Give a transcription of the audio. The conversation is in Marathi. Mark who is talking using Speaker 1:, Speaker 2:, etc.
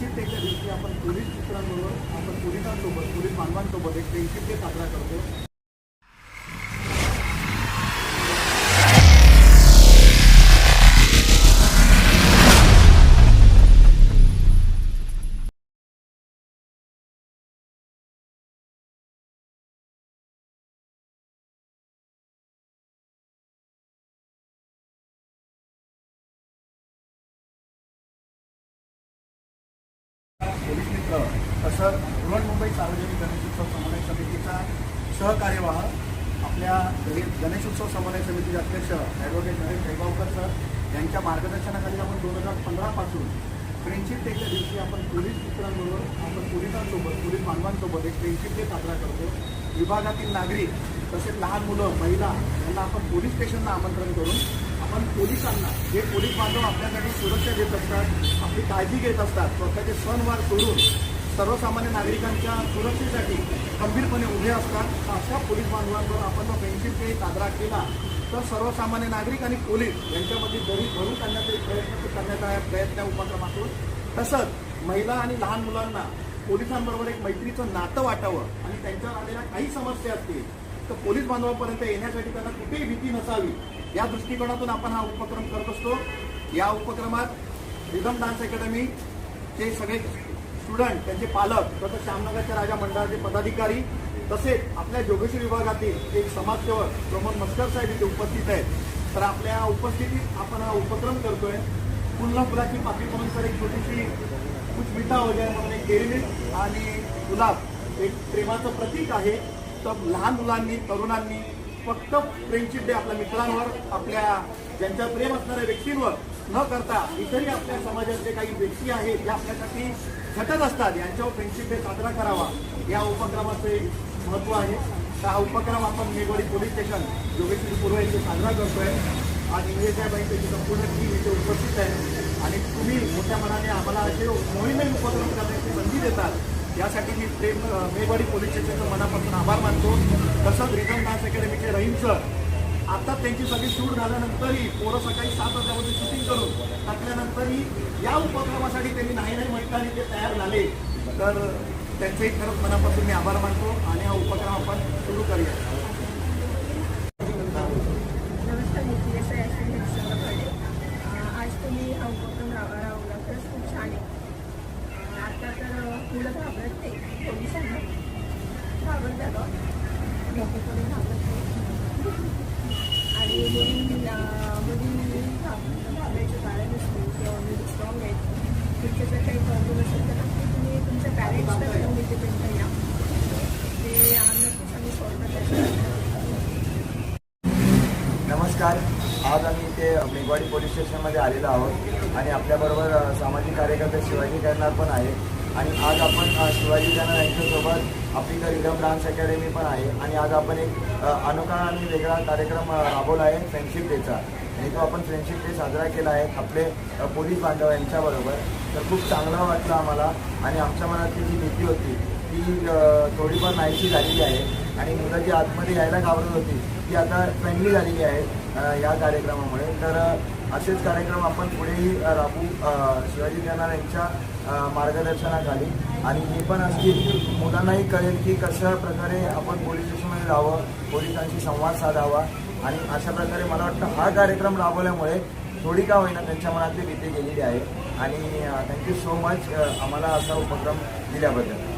Speaker 1: फ्रेंडशिप डेच्या दिवशी आपण पोलीस मित्रांबरोबर आपण पोलिसांसोबत पोलीस बांधवांसोबत एक फ्रेंडशिप डे साजरा करतो. तसं बृहन्मुंबई सार्वजनिक गणेशोत्सव समन्वय समितीचा सहकार्यवाह आपल्या गणेशोत्सव समन्वय समितीचे अध्यक्ष ॲडव्होकेट नरेश जयगावकर सर यांच्या मार्गदर्शनाखाली आपण दोन हजार पंधरापासून फ्रेंडशिप डेच्या दिवशी आपण पोलीस मित्रांबरोबर आपण पोलिसांसोबत पोलीस बांधवांसोबत एक फ्रेंडशिप डे साजरा करतो. विभागातील नागरिक तसेच लहान मुलं महिला यांना आपण पोलीस स्टेशनला आमंत्रण करून आपण पोलिसांना जे पोलीस बांधव आपल्यासाठी सुरक्षा देत असतात आपली काळजी घेत असतात स्वतःचे सणवार सोडून सर्वसामान्य नागरिकांच्या सुरक्षेसाठी खंबीरपणे उभे असतात. तर अशा पोलीस बांधवांवर आपण जर फ्रेंडशिप डे साजरा केला तर सर्वसामान्य नागरिक आणि पोलीस यांच्यामध्ये दरी भरून करण्याचा एक प्रयत्न करण्याचा प्रयत्न उपक्रमातून. तसंच महिला आणि लहान मुलांना पोलिसांबरोबर एक मैत्रीचं नातं वाटावं आणि त्यांच्यावर आलेल्या काही समस्या असतील तर पोलीस बांधवापर्यंत येण्यासाठी त्यांना कुठेही भीती नसावी. या दृष्टिकोनातून आपण हा उपक्रम करत असतो. या उपक्रमात रिदम डान्स अकॅडमी चे सगळे स्टुडंट त्यांचे पालक तसंच श्यामनगरच्या राजा मंडळाचे पदाधिकारी तसेच आपल्या जोगेश्वरी विभागातील एक समाजसेवक प्रमोद मस्कर साहेब इथे उपस्थित आहेत. तर आपल्या उपस्थितीत आपण हा उपक्रम करतोय. पुन्हा फुलाची पाकळी म्हणून तर एक छोटीशी कुछ मिठा हो म्हणून एक डेअरी आणि गुलाब एक प्रेमाचं प्रतीक आहे. तर लहान मुलांनी तरुणांनी फक्त फ्रेंडशिप डे आपल्या मित्रांवर आपल्या ज्यांच्या प्रेम असणाऱ्या व्यक्तींवर न करता इतरही आपल्या समाजातले काही व्यक्ती आहेत ज्या आपल्यासाठी घटत असतात यांच्यावर फ्रेंडशिप डे साजरा करावा. या उपक्रमाचे महत्त्व आहे. तर हा उपक्रम आपण मेघवाडी पोलीस स्टेशन योगेश्वरी पूर्व येथे साजरा करतोय. आज इंग्रज साहेबांची संपूर्ण टीम इथे उपस्थित आहे. आणि तुम्ही मोठ्या मनाने आम्हाला असे मोहिमे उपक्रम करण्याची संधी देतात. यासाठी मी प्रेम मेघवाडी पोलीस स्टेशनचं मनापासून आभार मानतो. तसंच रिझन डान्स अकॅडमीचे रहीम सर आता त्यांची सगळी शूट झाल्यानंतरही पोरं सकाळी सात वाजल्यामध्ये शूटिंग करून टाकल्यानंतरही या उपक्रमासाठी त्यांनी नाही नाही म्हटलं आणि ते तयार झाले. तर त्यांचेही खरंच मनापासून मी आभार मानतो आणि हा उपक्रम आपण सुरू करूया.
Speaker 2: नमस्कार आज तुम्ही हा उपक्रम राव खरंच खूप छान आहे. आता तर मुलं घाबरत नाही पोलिसांना घाबरत झालं आणि मुलींना मुलींनी घाबरायचं कारण किंवा मुली स्ट्रॉंग आहेत जर काही प्रॉब्लेम असेल तर नक्की तुम्ही तुमच्या पॅरेंट्सला या ते नक्कीच आम्ही सॉल्व
Speaker 3: नमस्कार. आज आम्ही इथे मेघवाडी पोलीस स्टेशनमध्ये आलेलो आहोत आणि आपल्याबरोबर सामाजिक कार्यकर्ते शिवाजी करणार पण आहे आणि आज आपण शिवाजी जाणार यांच्यासोबत आपली तर इडम डान्स अकॅडमी पण आहे आणि आज आपण एक अनोखा आणि वेगळा कार्यक्रम राबवला आहे फ्रेंडशिप डेचा. आणि तो आपण फ्रेंडशिप डे साजरा केला आहे आपले पोलीस बांधव यांच्याबरोबर तर खूप चांगला वाटलं आम्हाला आणि आमच्या मनातली जी भीती होती ती थोडीफार नाहीशी झालेली आहे. आणि मुलं जी आतमध्ये यायला घाबरत होती ती आता फ्रेंडली झालेली आहे या कार्यक्रमामुळे. तर असेच कार्यक्रम आपण पुढेही राबू शिवाजी गणार यांच्या मार्गदर्शनाखाली. आणि हे पण असतील मुलांनाही कळेल की कशा प्रकारे आपण पोलीस स्टेशनमध्ये जावं पोलिसांशी संवाद साधावा. आणि अशा प्रकारे मला वाटतं हा कार्यक्रम राबवल्यामुळे थोडी का होईना त्यांच्या मनातली भीती गेलेली आहे. आणि थँक्यू सो मच आम्हाला असा उपक्रम दिल्याबद्दल.